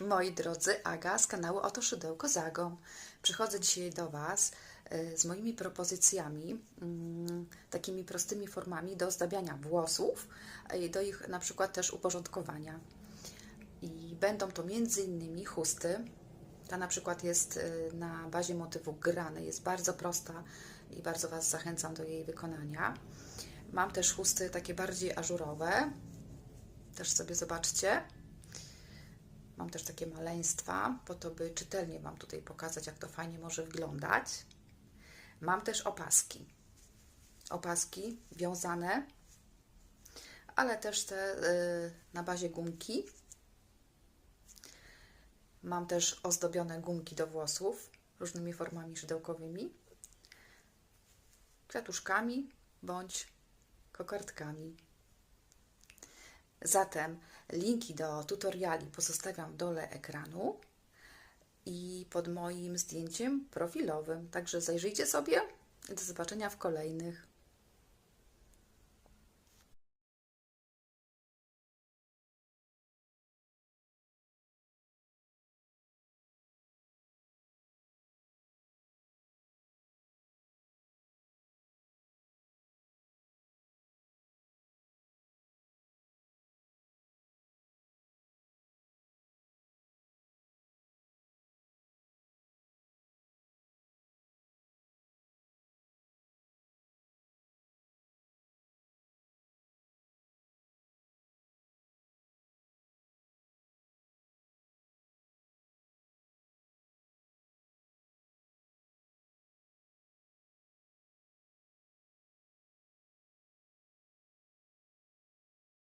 Moi drodzy, Aga z kanału Oto Szydełko Zago. Przychodzę dzisiaj do Was e, z moimi propozycjami, mm, takimi prostymi formami do ozdabiania włosów i do ich na przykład też uporządkowania. I będą to innymi chusty. Ta na przykład jest e, na bazie motywu grany, jest bardzo prosta i bardzo Was zachęcam do jej wykonania. Mam też chusty takie bardziej ażurowe, też sobie zobaczcie. Mam też takie maleństwa, po to, by czytelnie Wam tutaj pokazać, jak to fajnie może wyglądać. Mam też opaski. Opaski wiązane, ale też te y, na bazie gumki. Mam też ozdobione gumki do włosów różnymi formami szydełkowymi, kwiatuszkami bądź kokardkami. Zatem linki do tutoriali pozostawiam w dole ekranu i pod moim zdjęciem profilowym. Także zajrzyjcie sobie do zobaczenia w kolejnych.